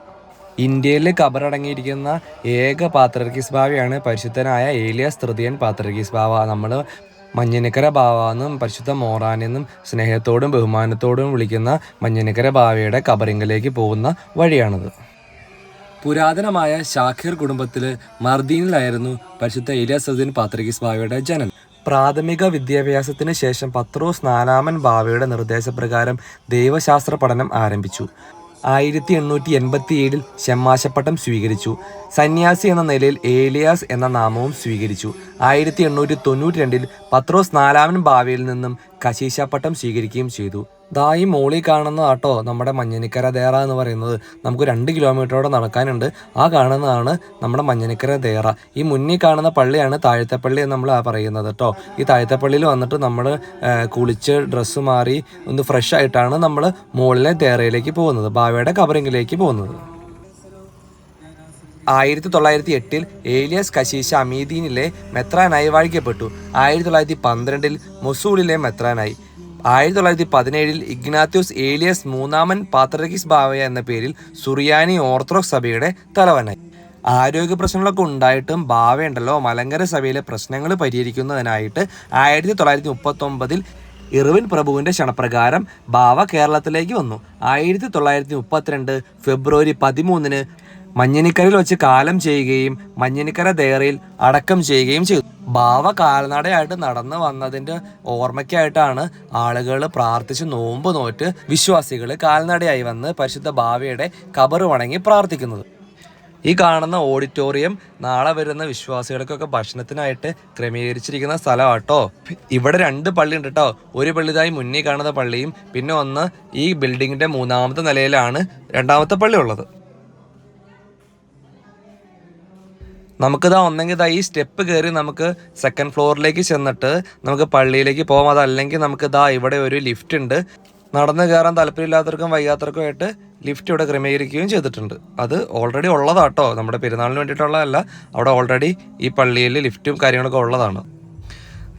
ഇന്ത്യയിൽ കബറടങ്ങിയിരിക്കുന്ന ഏക പാത്രർക്കീസ് ഭാവിയാണ് പരിശുദ്ധനായ ഏലിയാസ് തൃതീയൻ പാത്രർക്കീസ് ഭാവ. നമ്മൾ മഞ്ഞനിക്കര ബാവാന്നും പരിശുദ്ധ മോറാനെന്നും സ്നേഹത്തോടും ബഹുമാനത്തോടും വിളിക്കുന്ന മഞ്ഞനിക്കര ബാവയുടെ കബറിങ്കിലേക്ക് പോകുന്ന വഴിയാണിത്. പുരാതനമായ ഷാഖിർ കുടുംബത്തിൽ മർദീനിലായിരുന്നു പരിശുദ്ധ ഏലിയാസ് സദീൻ പാത്രകിസ് ബാവയുടെ ജനനം. പ്രാഥമിക വിദ്യാഭ്യാസത്തിന് ശേഷം പത്രോസ് നാലാമൻ ബാവയുടെ നിർദ്ദേശപ്രകാരം ദൈവശാസ്ത്ര പഠനം ആരംഭിച്ചു. ആയിരത്തി എണ്ണൂറ്റി എൺപത്തി ഏഴിൽ ഷമ്മാശപ്പട്ടം സ്വീകരിച്ചു. സന്യാസി എന്ന നിലയിൽ ഏലിയാസ് എന്ന നാമവും സ്വീകരിച്ചു. ആയിരത്തി എണ്ണൂറ്റി തൊണ്ണൂറ്റി രണ്ടിൽ പത്രോസ് നാലാമൻ ബാവയിൽ നിന്നും കശീശപ്പട്ടം സ്വീകരിക്കുകയും ചെയ്തു. ദാ ഈ മോളി കാണുന്നതാട്ടോ നമ്മുടെ മഞ്ഞനിക്കര ദേറ എന്ന് പറയുന്നത്. നമുക്ക് രണ്ട് കിലോമീറ്ററോടെ നടക്കാനുണ്ട്. ആ കാണുന്നതാണ് നമ്മുടെ മഞ്ഞനിക്കര ദേറ ഈ മുന്നിൽ കാണുന്ന പള്ളിയാണ് താഴത്തെപ്പള്ളി എന്ന് നമ്മൾ പറയുന്നത് കേട്ടോ. ഈ താഴത്തെപ്പള്ളിയിൽ വന്നിട്ട് നമ്മൾ കുളിച്ച് ഡ്രസ്സ് മാറി ഒന്ന് ഫ്രഷ് ആയിട്ടാണ് നമ്മൾ മുകളിലെ ദേറയിലേക്ക് പോകുന്നത്. ബാവയുടെ കബറിങ്ങിലേക്ക് പോകുന്നത്. ആയിരത്തി തൊള്ളായിരത്തി എട്ടിൽ ഏലിയസ് കശീശ അമീദീനിലെ മെത്രാനായി വാഴിക്കപ്പെട്ടു. ആയിരത്തി തൊള്ളായിരത്തി പന്ത്രണ്ടിൽ മൊസൂളിലെ മെത്രാനായി. ആയിരത്തി തൊള്ളായിരത്തി പതിനേഴിൽ ഇഗ്നാത്യോസ് ഏലിയസ് മൂന്നാമൻ പാത്രകിസ് ബാവയ എന്ന പേരിൽ സുറിയാനി ഓർത്തഡോക്സ് സഭയുടെ തലവനായി. ആരോഗ്യ പ്രശ്നങ്ങളൊക്കെ ഉണ്ടായിട്ടും ബാവയുണ്ടല്ലോ മലങ്കര സഭയിലെ പ്രശ്നങ്ങൾ പരിഹരിക്കുന്നതിനായിട്ട് ആയിരത്തി തൊള്ളായിരത്തി മുപ്പത്തൊമ്പതിൽ ഇർവിൻ പ്രഭുവിന്റെ ക്ഷണപ്രകാരം ബാവ കേരളത്തിലേക്ക് വന്നു. ആയിരത്തി തൊള്ളായിരത്തി മുപ്പത്തിരണ്ട് ഫെബ്രുവരി പതിമൂന്നിന് മഞ്ഞനിക്കരയിൽ വെച്ച് കാലം ചെയ്യുകയും മഞ്ഞനിക്കര ദേറയിൽ അടക്കം ചെയ്യുകയും ചെയ്തു. ഭാവ കാൽനടയായിട്ട് നടന്നു വന്നതിന്റെ ഓർമ്മയ്ക്കായിട്ടാണ് ആളുകൾ പ്രാർത്ഥിച്ച് നോമ്പ് നോറ്റ് വിശ്വാസികൾ കാൽനടയായി വന്ന് പരിശുദ്ധ ഭാവയുടെ കബറ് വണങ്ങി പ്രാർത്ഥിക്കുന്നത്. ഈ കാണുന്ന ഓഡിറ്റോറിയം നാളെ വരുന്ന വിശ്വാസികൾക്കൊക്കെ ഭക്ഷണത്തിനായിട്ട് ക്രമീകരിച്ചിരിക്കുന്ന സ്ഥലമാട്ടോ. ഇവിടെ രണ്ട് പള്ളി ഉണ്ട് കേട്ടോ ഒരു പള്ളിതായി മുന്നിൽ കാണുന്ന പള്ളിയും പിന്നെ ഒന്ന് ഈ ബിൽഡിങ്ങിന്റെ മൂന്നാമത്തെ നിലയിലാണ് രണ്ടാമത്തെ പള്ളി ഉള്ളത്. നമുക്കിതാ ഒന്നെങ്കിൽ ഇതാ ഈ സ്റ്റെപ്പ് കയറി നമുക്ക് സെക്കൻഡ് ഫ്ലോറിലേക്ക് ചെന്നിട്ട് നമുക്ക് പള്ളിയിലേക്ക് പോകാം അതല്ലെങ്കിൽ നമുക്ക് ഇതാ ഇവിടെ ഒരു ലിഫ്റ്റ് ഉണ്ട്. നടന്ന് കയറാൻ താല്പര്യമില്ലാത്തവർക്കും വയ്യാത്തവർക്കും ആയിട്ട് ലിഫ്റ്റ് ഇവിടെ ക്രമീകരിക്കുകയും ചെയ്തിട്ടുണ്ട്. അത് ഓൾറെഡി ഉള്ളതാട്ടോ. നമ്മുടെ പെരുന്നാളിന് വേണ്ടിയിട്ടുള്ളതല്ല. അവിടെ ഓൾറെഡി ഈ പള്ളിയിൽ ലിഫ്റ്റും കാര്യങ്ങളൊക്കെ ഉള്ളതാണ്.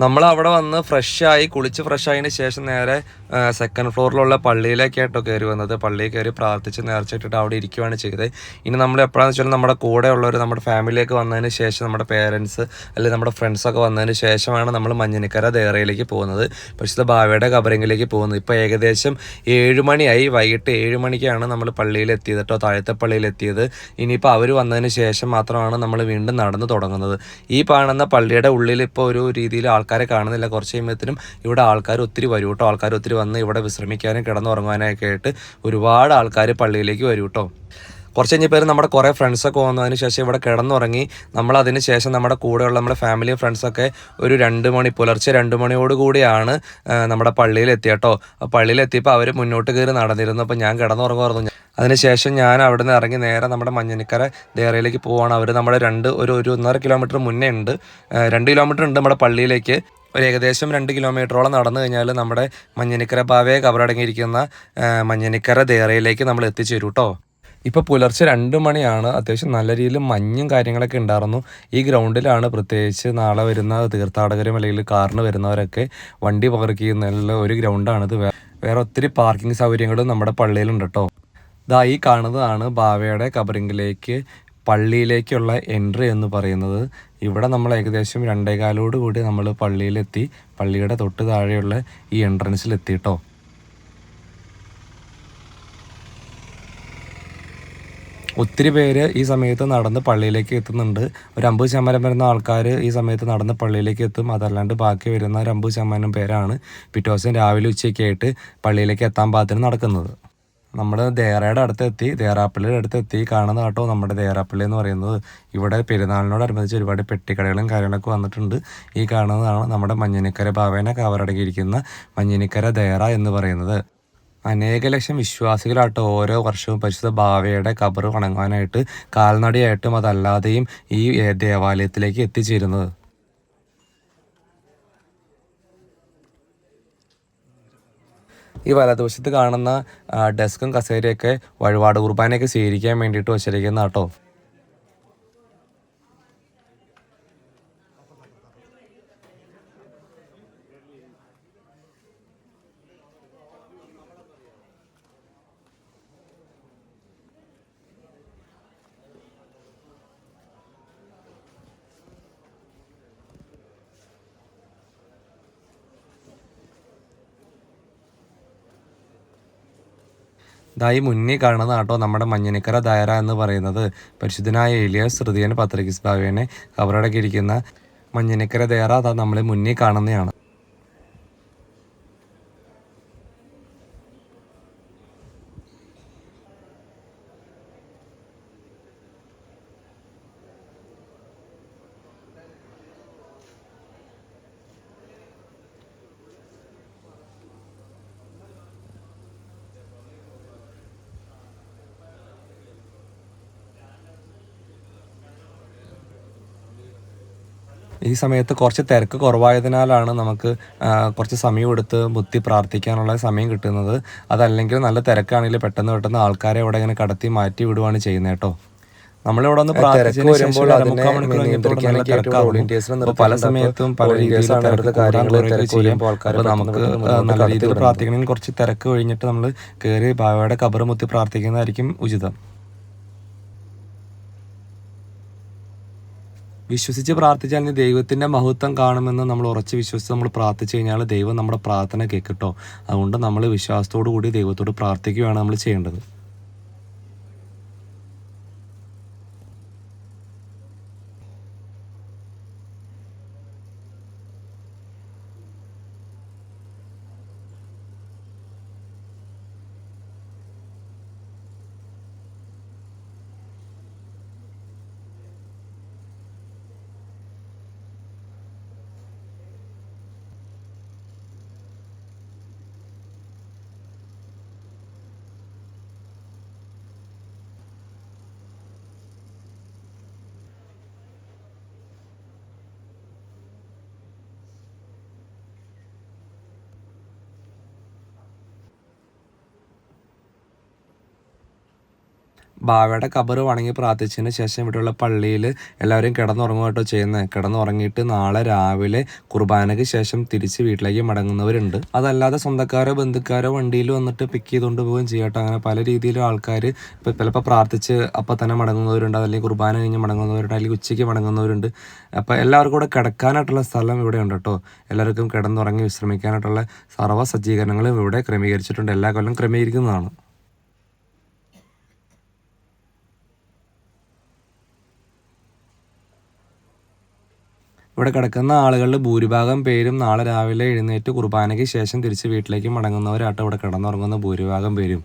നമ്മൾ അവിടെ വന്ന് ഫ്രഷായി കുളിച്ച് ഫ്രഷ് ആയതിനു ശേഷം നേരെ സെക്കൻഡ് ഫ്ലോറിലുള്ള പള്ളിയിലേക്കായിട്ടോ കയറി വന്നത്. പള്ളിയിൽ കയറി പ്രാർത്ഥിച്ച് നേർച്ചിട്ടിട്ട് അവിടെ ഇരിക്കുകയാണ് ചെയ്തത്. ഇനി നമ്മൾ എപ്പോഴാണെന്ന് വെച്ചാൽ നമ്മുടെ കൂടെ ഉള്ളവർ നമ്മുടെ ഫാമിലിയൊക്കെ വന്നതിന് ശേഷം നമ്മുടെ പേരൻസ് അല്ലെങ്കിൽ നമ്മുടെ ഫ്രണ്ട്സൊക്കെ വന്നതിന് ശേഷമാണ് നമ്മൾ മഞ്ഞനിക്കര ദേറയിലേക്ക് പോകുന്നത്. പക്ഷേ ബാവയുടെ കബറിങ്ങിലേക്ക് പോകുന്നത്. ഇപ്പോൾ ഏകദേശം ഏഴ് മണിയായി വൈകിട്ട് ഏഴ് മണിക്കാണ് നമ്മൾ പള്ളിയിൽ എത്തിയത് കേട്ടോ. താഴത്തെ പള്ളിയിൽ എത്തിയത് ഇനിയിപ്പോൾ അവർ വന്നതിന് ശേഷം മാത്രമാണ് നമ്മൾ വീണ്ടും നടന്നു തുടങ്ങുന്നത്. ഈ കാണുന്ന പള്ളിയുടെ ഉള്ളിൽ ഇപ്പോൾ ഒരു രീതിയിൽ ആൾക്കാരെ കാണുന്നില്ല. കുറച്ച് കഴിയുമ്പോഴത്തേനും ഇവിടെ ആൾക്കാർ ഒത്തിരി വരും കേട്ടോ. ആൾക്കാർ ഒത്തിരി വന്ന് ഇവിടെ വിശ്രമിക്കാനും കിടന്നുറങ്ങാനൊക്കെ ആയിട്ട് ഒരുപാട് ആൾക്കാർ പള്ളിയിലേക്ക് വരും കേട്ടോ കുറച്ച് കഴിഞ്ഞ പേര് നമ്മുടെ കുറേ ഫ്രണ്ട്സൊക്കെ വന്നതിന് ശേഷം ഇവിടെ കിടന്നുറങ്ങി. നമ്മൾ അതിന് ശേഷം നമ്മുടെ കൂടെയുള്ള നമ്മുടെ ഫാമിലി ഫ്രണ്ട്സൊക്കെ ഒരു രണ്ട് മണി പുലർച്ചെ രണ്ട് മണിയോട് കൂടിയാണ് നമ്മുടെ പള്ളിയിൽ എത്തിയട്ടോ പള്ളിയിൽ എത്തിയപ്പോൾ അവർ മുന്നോട്ട് കയറി നടന്നിരുന്നു. അപ്പോൾ ഞാൻ കിടന്നുറങ്ങുമായിരുന്നു. അതിനുശേഷം ഞാൻ അവിടെ നിന്ന് ഇറങ്ങി നേരെ നമ്മുടെ മഞ്ഞനിക്കര ദേറയിലേക്ക് പോവാണ്. അവർ നമ്മുടെ രണ്ട് ഒരു ഒരു ഒന്നര കിലോമീറ്റർ മുന്നേ ഉണ്ട്. രണ്ട് കിലോമീറ്റർ ഉണ്ട് നമ്മുടെ പള്ളിയിലേക്ക്. ഒരു ഏകദേശം രണ്ട് കിലോമീറ്ററോളം നടന്നു കഴിഞ്ഞാൽ നമ്മുടെ മഞ്ഞനിക്കര പാവയെ കവറടങ്ങിയിരിക്കുന്ന മഞ്ഞനിക്കര ദേറയിലേക്ക് നമ്മൾ എത്തിച്ചേരും കേട്ടോ ഇപ്പോൾ പുലർച്ചെ രണ്ട് മണിയാണ് അത്യാവശ്യം നല്ല രീതിയിൽ മഞ്ഞും കാര്യങ്ങളൊക്കെ ഉണ്ടായിരുന്നു ഈ ഗ്രൗണ്ടിലാണ് പ്രത്യേകിച്ച് നാളെ വരുന്ന തീർത്ഥാടകരും അല്ലെങ്കിൽ കാറിന് വരുന്നവരൊക്കെ വണ്ടി പാർക്ക് ചെയ്യുന്നതിനുള്ള ഒരു ഗ്രൗണ്ടാണിത് വേറെ ഒത്തിരി പാർക്കിംഗ് സൗകര്യങ്ങളും നമ്മുടെ പള്ളിയിലുണ്ട് കേട്ടോ ഇതാ ഈ കാണുന്നതാണ് ബാവയുടെ കബറിങ്കിലേക്ക് പള്ളിയിലേക്കുള്ള എൻട്രി എന്ന് പറയുന്നത്. ഇവിടെ നമ്മൾ ഏകദേശം രണ്ടേകാലോട് കൂടി നമ്മൾ പള്ളിയിലെത്തി പള്ളിയുടെ തൊട്ട് താഴെയുള്ള ഈ എൻട്രൻസിൽ എത്തി കേട്ടോ ഒത്തിരി പേര് ഈ സമയത്ത് നടന്ന് പള്ളിയിലേക്ക് എത്തുന്നുണ്ട്. ഒരു അമ്പത് ശതമാനം വരുന്ന ആൾക്കാർ ഈ സമയത്ത് നടന്ന് പള്ളിയിലേക്ക് എത്തും. അതല്ലാണ്ട് ബാക്കി വരുന്ന ഒരു അമ്പത് ശതമാനം പേരാണ് പിറ്റേ ദിവസം രാവിലെ ഉച്ചയ്ക്ക് ആയിട്ട് പള്ളിയിലേക്ക് എത്താൻ പാകത്തിന് നടക്കുന്നത്. നമ്മൾ ദേറയുടെ അടുത്തെത്തി ദേറാപ്പള്ളിയുടെ അടുത്തെത്തി കാണുന്ന കേട്ടോ നമ്മുടെ ദേറാപ്പള്ളി എന്ന് പറയുന്നത്. ഇവിടെ പെരുന്നാളിനോടനുബന്ധിച്ച് ഒരുപാട് പെട്ടിക്കടകളും കാര്യങ്ങളൊക്കെ വന്നിട്ടുണ്ട്. ഈ കാണുന്നതാണ് നമ്മുടെ മഞ്ഞനിക്കര ഭാവേന കവറടങ്ങിയിരിക്കുന്ന മഞ്ഞനിക്കര ദേറ എന്ന് പറയുന്നത്. അനേക ലക്ഷം വിശ്വാസികളായിട്ട് ഓരോ വർഷവും പരിശുദ്ധ ഭാവയുടെ കബറ് വണങ്ങാനായിട്ട് കാൽനടയായിട്ടും അതല്ലാതെയും ഈ ദേവാലയത്തിലേക്ക് എത്തിച്ചേരുന്നത്. ഈ വലതുവശത്ത് കാണുന്ന ഡെസ്കും കസേരയൊക്കെ വഴിപാട് കുർബാനയൊക്കെ സ്വീകരിക്കാൻ വേണ്ടിയിട്ട് വച്ചിരിക്കുന്ന കേട്ടോ ഇതായി മുന്നിൽ കാണുന്നത് ആട്ടോ നമ്മുടെ മഞ്ഞനിക്കര ദയറ എന്ന് പറയുന്നത്. പരിശുദ്ധനായ ഏലിയാസ് ശ്രുതിയൻ പത്രികിസ് കവറടക്കിയിരിക്കുന്ന കബറടക്കിയിരിക്കുന്ന മഞ്ഞനിക്കര ദയറ അതാ നമ്മൾ മുന്നിൽ കാണുന്നതാണ്. ഈ സമയത്ത് കുറച്ച് തിരക്ക് കുറവായതിനാലാണ് നമുക്ക് കുറച്ച് സമയം എടുത്ത് ബുദ്ധി പ്രാർത്ഥിക്കാനുള്ള സമയം കിട്ടുന്നത്. അതല്ലെങ്കിൽ നല്ല തിരക്കാണെങ്കിൽ പെട്ടെന്ന് പെട്ടെന്ന് ആൾക്കാരെ ഇവിടെ ഇങ്ങനെ കടത്തി മാറ്റി വിടുവാണ് ചെയ്യുന്നത് കേട്ടോ. നമ്മളിവിടെ ഒന്ന് പ്രാർത്ഥിച്ചതിന് പല സമയത്തും പല രീതിയിൽ നമുക്ക് നല്ല രീതിയിൽ പ്രാർത്ഥിക്കണമെങ്കിൽ കുറച്ച് തിരക്ക് കഴിഞ്ഞിട്ട് നമ്മൾ കയറി ബാബയുടെ കബറ് മുത്തി പ്രാർത്ഥിക്കുന്നതായിരിക്കും ഉചിതം. വിശ്വസിച്ച് പ്രാർത്ഥിച്ചാൽ ഇനി ദൈവത്തിന്റെ മഹത്വം കാണുമെന്ന് നമ്മൾ ഉറച്ച് വിശ്വസിച്ച് നമ്മൾ പ്രാർത്ഥിച്ചു കഴിഞ്ഞാൽ ദൈവം നമ്മുടെ പ്രാർത്ഥന കേൾക്കട്ടോ അതുകൊണ്ട് നമ്മൾ വിശ്വാസത്തോടു കൂടി ദൈവത്തോട് പ്രാർത്ഥിക്കുകയാണ് നമ്മൾ ചെയ്യേണ്ടത്. ബാവയുടെ കബർ വണങ്ങി പ്രാർത്ഥിച്ചതിന് ശേഷം ഇവിടെയുള്ള പള്ളിയിൽ എല്ലാവരും കിടന്നുറങ്ങുക കേട്ടോ ചെയ്യുന്നത് കിടന്നുറങ്ങിയിട്ട് നാളെ രാവിലെ കുർബാനയ്ക്ക് ശേഷം തിരിച്ച് വീട്ടിലേക്ക് മടങ്ങുന്നവരുണ്ട്. അതല്ലാതെ സ്വന്തക്കാരോ ബന്ധുക്കാരോ വണ്ടിയിൽ വന്നിട്ട് പിക്ക് ചെയ്തുകൊണ്ട് പോവുകയും ചെയ്യട്ടോ അങ്ങനെ പല രീതിയിലും ആൾക്കാർ ഇപ്പോൾ ചിലപ്പോൾ പ്രാർത്ഥിച്ച് അപ്പം തന്നെ മടങ്ങുന്നവരുണ്ട്. അല്ലെങ്കിൽ കുർബാന കഴിഞ്ഞ് മടങ്ങുന്നവരുണ്ട്. അല്ലെങ്കിൽ ഉച്ചയ്ക്ക് മടങ്ങുന്നവരുണ്ട്. അപ്പോൾ എല്ലാവർക്കും കൂടെ കിടക്കാനായിട്ടുള്ള സ്ഥലം ഇവിടെ ഉണ്ട് കേട്ടോ. എല്ലാവർക്കും കിടന്നുറങ്ങി വിശ്രമിക്കാനായിട്ടുള്ള സർവ സജ്ജീകരണങ്ങളും ഇവിടെ ക്രമീകരിച്ചിട്ടുണ്ട്. എല്ലാ കൊല്ലം ക്രമീകരിക്കുന്നതാണ്. ഇവിടെ കിടക്കുന്ന ആളുകളിൽ ഭൂരിഭാഗം പേരും നാളെ രാവിലെ എഴുന്നേറ്റ് കുർബാനയ്ക്ക് ശേഷം തിരിച്ച് വീട്ടിലേക്ക് മടങ്ങുന്നവരാട്ടോ ഇവിടെ കിടന്നുറങ്ങുന്ന ഭൂരിഭാഗം പേരും.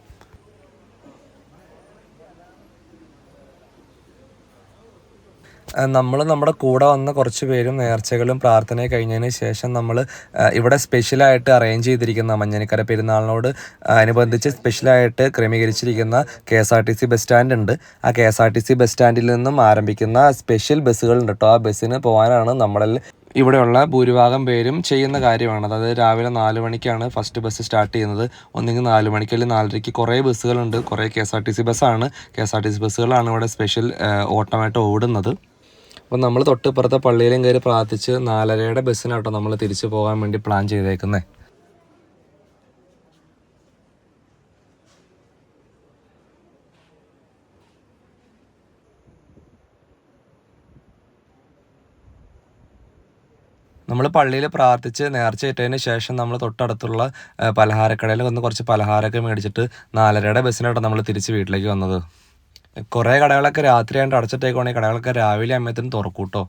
നമ്മൾ നമ്മുടെ കൂടെ വന്ന കുറച്ച് പേരും നേർച്ചകളും പ്രാർത്ഥന കഴിഞ്ഞതിന് ശേഷം നമ്മൾ ഇവിടെ സ്പെഷ്യലായിട്ട് അറേഞ്ച് ചെയ്തിരിക്കുന്ന മഞ്ഞനിക്കര പെരുന്നാളിനോട് അനുബന്ധിച്ച് സ്പെഷ്യലായിട്ട് ക്രമീകരിച്ചിരിക്കുന്ന K S R T C bus stand ഉണ്ട് ആ K S R T C bus സ്റ്റാൻഡിൽ നിന്നും ആരംഭിക്കുന്ന സ്പെഷ്യൽ ബസ്സുകളുണ്ട് കേട്ടോ ആ ബസ്സിന് പോകാനാണ് നമ്മളിൽ ഇവിടെയുള്ള ഭൂരിഭാഗം പേരും ചെയ്യുന്ന കാര്യമാണ്. അതായത് രാവിലെ നാല് മണിക്കാണ് ഫസ്റ്റ് ബസ് സ്റ്റാർട്ട് ചെയ്യുന്നത്. ഒന്നെങ്കിൽ നാല് മണിക്ക് അല്ലെങ്കിൽ നാലരയ്ക്ക് കുറേ ബസ്സുകളുണ്ട്. കുറേ K S R T C ബസ്സാണ്. K S R T C ബസ്സുകളാണ് ഇവിടെ സ്പെഷ്യൽ ഓട്ടമായിട്ട് ഓടുന്നത്. അപ്പം നമ്മൾ തൊട്ടിപ്പുറത്തെ പള്ളിയിലും കയറി പ്രാർത്ഥിച്ച് നാലരയുടെ ബസ്സിനാട്ടോ നമ്മൾ തിരിച്ചു പോകാൻ വേണ്ടി പ്ലാൻ ചെയ്തേക്കുന്നത് നമ്മൾ പള്ളിയിൽ പ്രാർത്ഥിച്ച് നേർച്ച ഇട്ടതിന് ശേഷം നമ്മൾ തൊട്ടടുത്തുള്ള പലഹാരക്കടയിൽ വന്ന് കുറച്ച് പലഹാരമൊക്കെ മേടിച്ചിട്ട് നാലരയുടെ ബസ്സിനായിട്ടാണ് നമ്മൾ തിരിച്ച് വീട്ടിലേക്ക് വന്നത്. കുറേ കടകളൊക്കെ രാത്രിയായിട്ട് അടച്ചിട്ടേക്കുവാണെങ്കിൽ കടകളൊക്കെ രാവിലെ ആകുമ്പോഴത്തേനും തുറക്കൂട്ടോ.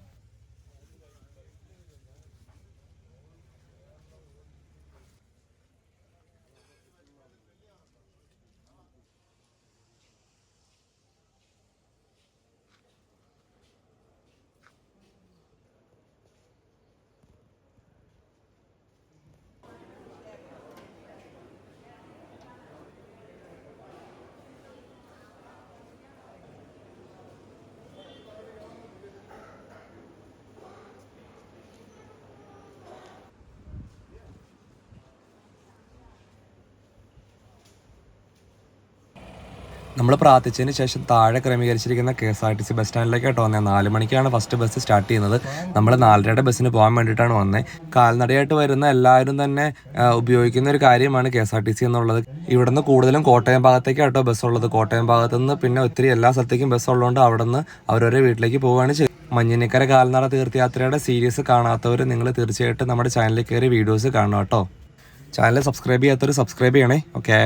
നമ്മൾ പ്രാർത്ഥിച്ചതിന് ശേഷം താഴെ ക്രമീകരിച്ചിരിക്കുന്ന K S R T C bus സ്റ്റാൻഡിലേക്ക് കേട്ടോ വന്നത് നാല് മണിക്കാണ് ഫസ്റ്റ് ബസ് സ്റ്റാർട്ട് ചെയ്യുന്നത്. നമ്മൾ നാലരയുടെ ബസ്സിന് പോകാൻ വേണ്ടിയിട്ടാണ് വന്നത് കാൽനടയായിട്ട് വരുന്ന എല്ലാവരും തന്നെ ഉപയോഗിക്കുന്ന ഒരു കാര്യമാണ് K S R T C എന്നുള്ളത്. ഇവിടുന്ന് കൂടുതലും കോട്ടയം ഭാഗത്തേക്ക് കേട്ടോ ബസ് ഉള്ളത്. കോട്ടയം ഭാഗത്തു നിന്ന് പിന്നെ ഒത്തിരി എല്ലാ സ്ഥലത്തേക്കും ബസ് ഉള്ളതുകൊണ്ട് അവിടെ നിന്ന് അവരവരെ വീട്ടിലേക്ക് പോവുകയാണ് ചെയ്യുന്നത് മഞ്ഞിനിക്കര കാൽനട തീർത്ഥയാത്രയുടെ സീരീസ് കാണാത്തവർ നിങ്ങൾ തീർച്ചയായിട്ടും നമ്മുടെ ചാനലിൽ കയറി വീഡിയോസ് കാണണം കേട്ടോ. ചാനൽ സബ്സ്ക്രൈബ് ചെയ്യാത്തവർ സബ്സ്ക്രൈബ് ചെയ്യണേ. ഓക്കെ